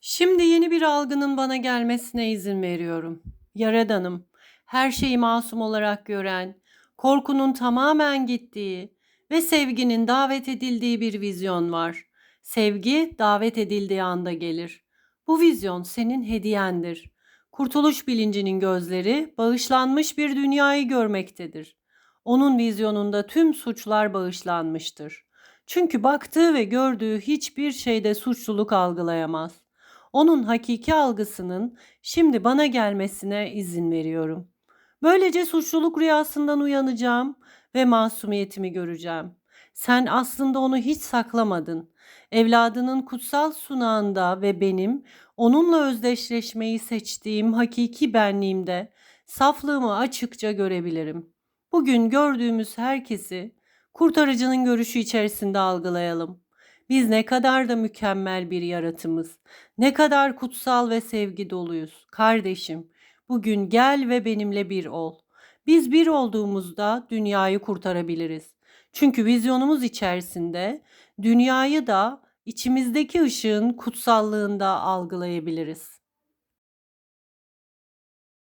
Şimdi yeni bir algının bana gelmesine izin veriyorum. Yaradanım, her şeyi masum olarak gören, korkunun tamamen gittiği ve sevginin davet edildiği bir vizyon var. Sevgi davet edildiği anda gelir. Bu vizyon senin hediyendir. Kurtuluş bilincinin gözleri bağışlanmış bir dünyayı görmektedir. Onun vizyonunda tüm suçlar bağışlanmıştır. Çünkü baktığı ve gördüğü hiçbir şeyde suçluluk algılayamaz. Onun hakiki algısının şimdi bana gelmesine izin veriyorum. Böylece suçluluk rüyasından uyanacağım ve masumiyetimi göreceğim. Sen aslında onu hiç saklamadın. Evladının kutsal sunağında ve benim onunla özdeşleşmeyi seçtiğim hakiki benliğimde saflığımı açıkça görebilirim. Bugün gördüğümüz herkesi kurtarıcının görüşü içerisinde algılayalım. Biz ne kadar da mükemmel bir yaratımız. Ne kadar kutsal ve sevgi doluyuz. Kardeşim, bugün gel ve benimle bir ol. Biz bir olduğumuzda dünyayı kurtarabiliriz. Çünkü vizyonumuz içerisinde dünyayı da içimizdeki ışığın kutsallığında algılayabiliriz.